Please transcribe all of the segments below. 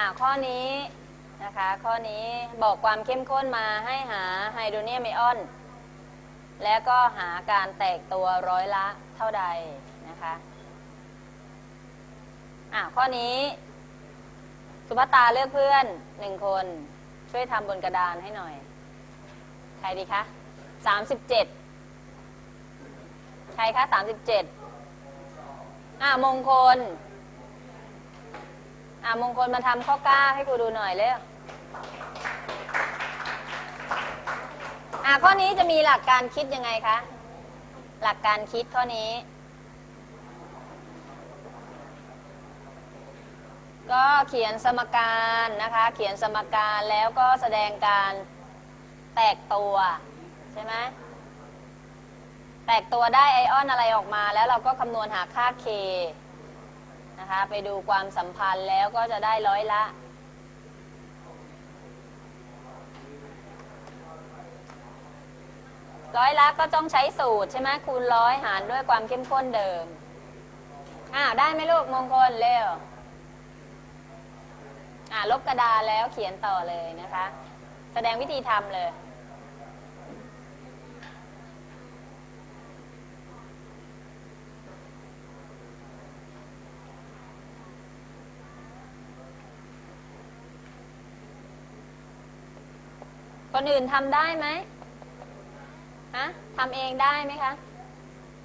อ่าข้อนี้นะคะ ข้อนี้บอกความเข้มข้นมาให้หาไฮโดรเนียมไอออน แล้วก็หาการแตกตัวร้อยละเท่าใดนะคะอ่าข้อนี้ สุภาตาเลือกเพื่อนหนึ่งคน ช่วยทำบนกระดานให้หน่อย ใครดีคะสามสิบเจ็ดใครคะสามสิบเจ็ดอ่ามงคล อ่ามงคลมาทำข้อก้าให้ครูดูหน่อยเร็วอ่าข้อนี้จะมีหลักการคิดยังไงคะ หลักการคิดข้อนี้ ก็เขียนสมการนะคะ เขียนสมการแล้วก็แสดงการแตกตัวใช่ไหมแตกตัวได้ไอออนอะไรออกมา แล้วเราก็คำนวณหาค่า K นะคะ ไปดูความสัมพันธ์แล้วก็จะได้ร้อยละ ร้อยละก็ต้องใช้สูตรใช่ไหมคูณร้อยหารด้วยความเข้มข้นเดิม อ้าวได้ไหมลูกมงคลเร็วอ่าลบกระดาษแล้วเขียนต่อเลยนะคะ แสดงวิธีทำเลย คนอื่นทำได้ไหมฮะทำเองได้ไหมคะ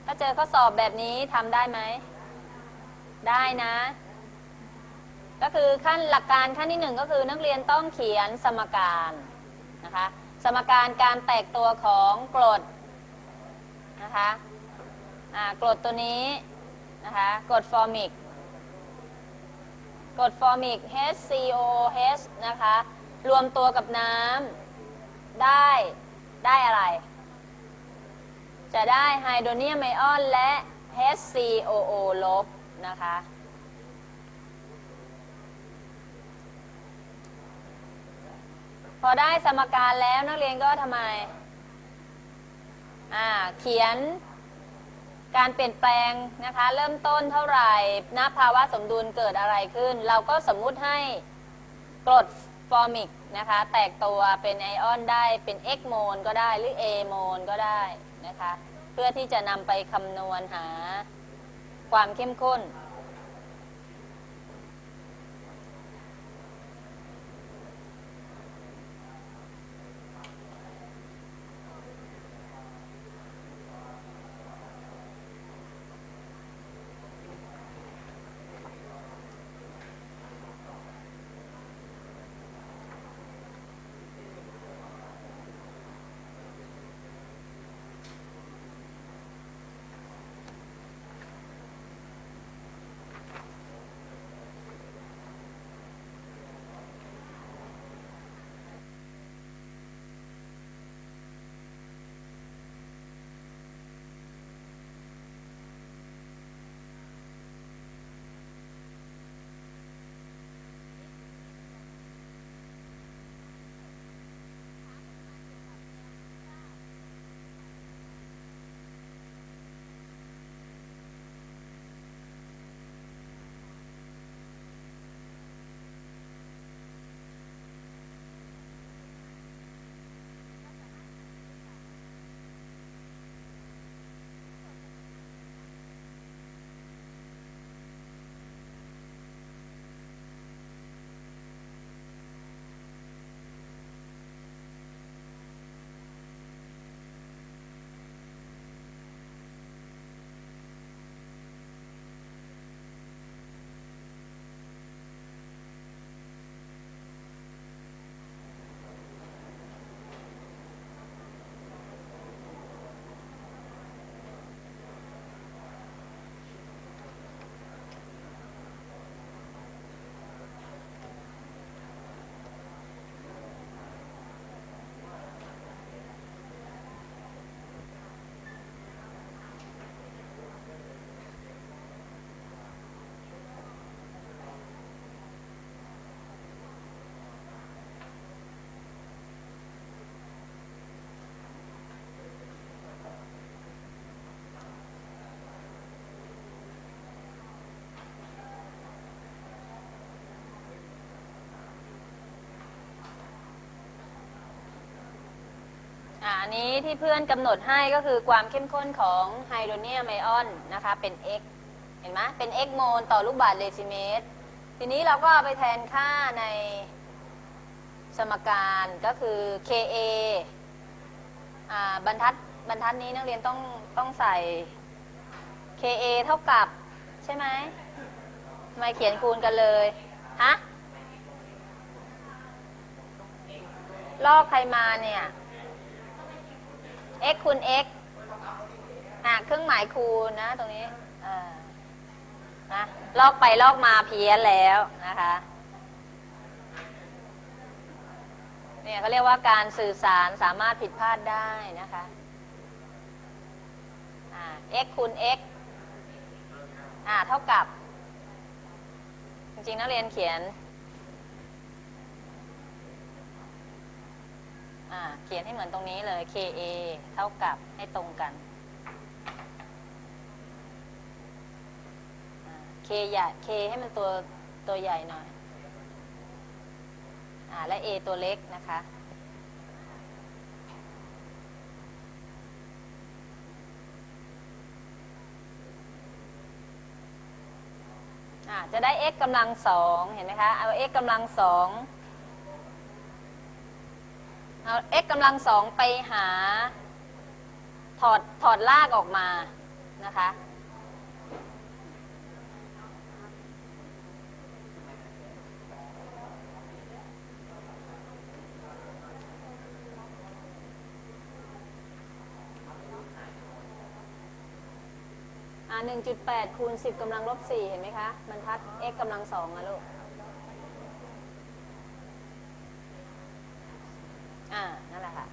ถ้าเจอข้อสอบแบบนี้ทำได้ไหม ได้นะ ก็คือขั้นหลักการขั้นที่หนึ่งก็คือนักเรียนต้องเขียนสมการนะคะ สมการการแตกตัวของกรดนะคะกรดตัวนี้นะคะกรดฟอร์มิกกรดฟอร์มิก HCOH นะคะ รวมตัวกับน้ำ ได้ได้อะไร จะได้ไฮโดรเนียมไอออนและ HCOO ลบนะคะ พอได้สมการแล้วนักเรียนก็ทำไม อ่า เขียนการเปลี่ยนแปลงนะคะ เริ่มต้นเท่าไหร่ณภาวะสมดุลเกิดอะไรขึ้น เราก็สมมุติให้กรด ฟอร์มิกนะคะ แตกตัวเป็นไอออนได้เป็น X โมลก็ได้หรือ A โมลก็ได้นะคะ เพื่อที่จะนำไปคำนวณหาความเข้มข้น นนี้ที่เพื่อนกำหนดให้ก็คือความเข้มข้นของไฮโดรเนียมไอออนนะคะเป็น x เห็นไหมเป็น x โมลต่อลูกบาศก์เดซิเมตร ทีนี้เราก็เอาไปแทนค่าในสมการก็คือ Ka อ่าบรรทัดบรรทัดนี้นักเรียนต้องต้องใส่ Ka เท่ากับ ใช่ไหมไมเขียนคูณกันเลย ฮะ ลอกใครมาเนี่ย x คูณ x อะเครื่องหมายคูณนะ ตรงนี้เออนะลอกไปลอกมาเพี้ยนแล้วนะคะเนี่ยเขาเรียกว่าการสื่อสารสามารถผิดพลาดได้นะคะอ่า x คูณ x อ่าเท่ากับ จริงๆนักเรียนเขียน อ่าเขียนให้เหมือนตรงนี้เลย Ka เท่ากับให้ตรงกัน K ใหญ่ K ให้มันตัวตัวใหญ่หน่อยอ่าและ A ตัวเล็กนะคะจะได้ x กำลังสองเห็นไหมคะ เอา x กำลังสอง เอา x กำลังสองไปหา ถอดถอดลากออกมานะคะ อ่า1.8คูณ10กำลังลบ4เห็นไหมคะบรรทัด x กำลังสองอะลูก อ่า นั่นแหละค่ะ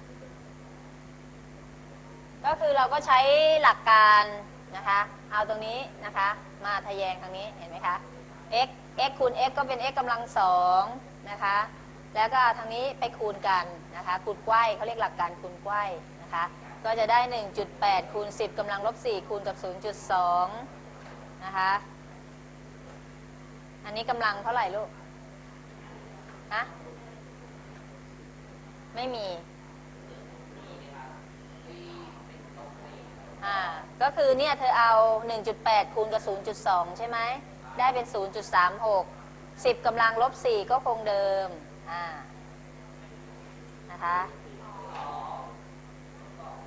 ก็ คือเราก็ใช้หลักการนะคะ เอาตรงนี้นะคะ มาทะแยงทางนี้เห็นไหมคะ x x คูณ x ก็เป็น x กำลังสองนะคะ แล้วก็ทางนี้ไปคูณกันนะคะ คูณไกว้เขาเรียกหลักการคูณไกว้นะคะ ก็จะได้ 1.8 คูณ 10กำลังลบ 4 คูณกับ 0.2 นะคะ อันนี้กำลังเท่าไหร่ลูก ฮะ ไม่มี อ่าก็คือเนี่ยเธอเอา 1.8 คูณกับ 0.2 ใช่ไหม ได้เป็น 0.36 10กำลังลบ 4 ก็คงเดิม อ่า นะคะ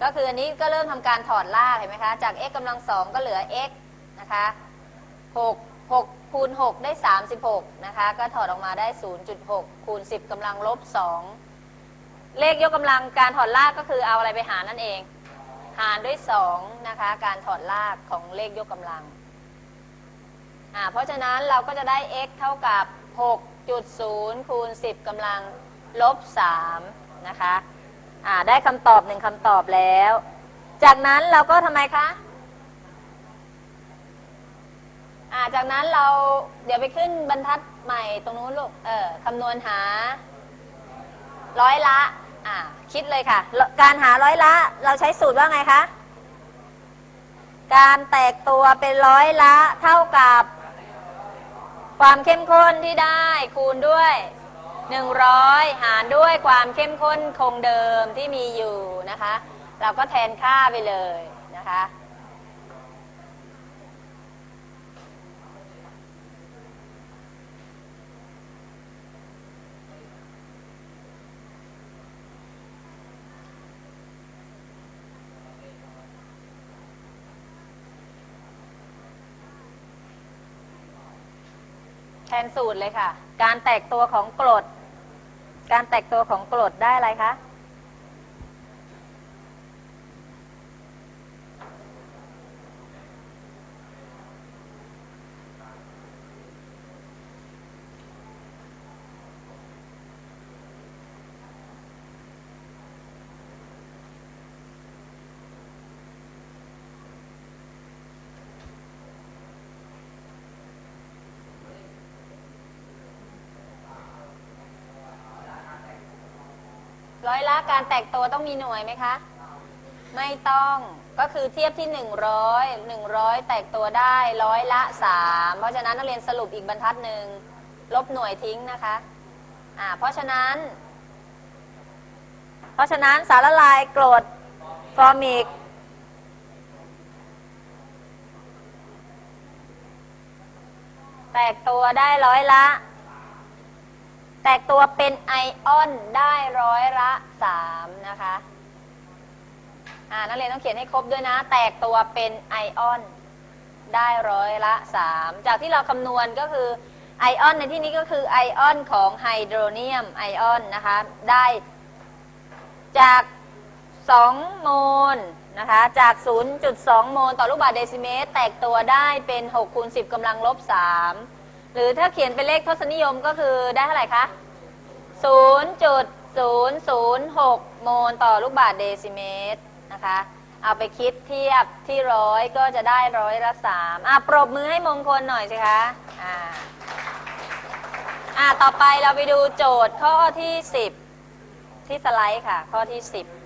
ก็คืออันนี้ก็เริ่มทำการถอดลากเห็นไหมคะ จาก x กำลังสองก็เหลือ x นะคะ 6 6 คูณ 6 ได้ 36 นะคะ ก็ถอดออกมาได้ 0.6 คูณ 10กำลังลบ 2 เลขยกกำลังการถอดลากก็คือเอาอะไรไปหานั่นเอง หารด้วย2นะคะการถอดลากของเลขยกกำลังอ่าเพราะฉะนั้นเราก็จะได้ x เท่ากับ 6.0 คูณ 10กำลังลบ3นะคะอ่าได้คำตอบหนึ่งคำตอบแล้ว จากนั้นเราก็ทำไมคะอ่าจากนั้นเราเดี๋ยวไปขึ้นบรรทัดใหม่ตรงนู้นลูกเออคำนวณหาร้อยละ อ่าคิดเลยค่ะ การหาร้อยละ เราใช้สูตรว่าไงคะ การแตกตัวเป็นร้อยละเท่ากับ ความเข้มข้นที่ได้คูณด้วย 100 หารด้วยความเข้มข้นคงเดิมที่มีอยู่นะคะ เราก็แทนค่าไปเลยนะคะ นสูตรเลยค่ะ การแตกตัวของกรด การแตกตัวของกรดได้อะไรคะ ร้อยละการแตกตัวต้องมีหน่วยไหมคะ ไม่ต้องก็คือเทียบที่ 100 100 แตกตัวได้ร้อยละ 3 เพราะฉะนั้นนักเรียนสรุปอีกบรรทัดหนึ่งลบหน่วยทิ้งนะคะอ่าเพราะฉะนั้น เพราะฉะนั้นสารละลายกรดฟอร์มิกแตกตัวได้ร้อยละ แตกตัวเป็นไอออนได้ร้อยละสามนะคะอ่านักเรียนต้องเขียนให้ครบด้วยนะ แตกตัวเป็นไอออน ได้ร้อยละสามจากที่เราคำนวณก็คือไอออนในที่นี้ก็คือไอออนของไฮโดรเนียมไอออนนะคะ ได้จาก 2 โมลนะคะ จาก 0.2 โมลต่อลูกบาศก์เดซิเมตร แตกตัวได้เป็น6คูณ10กำลังลบ 3 หรือถ้าเขียนเป็นเลขทศนิยมก็คือได้เท่าไหร่คะ0.006 โมลต่อลูกบาศก์เดซิเมตรนะคะ เอาไปคิดเทียบที่ร้อยก็จะได้ร้อยละสามอะปรบมือให้มงคลหน่อยสิคะ อ่า อ่าต่อไปเราไปดูโจทย์ข้อที่ 10 ที่สไลด์ค่ะ ข้อที่ 10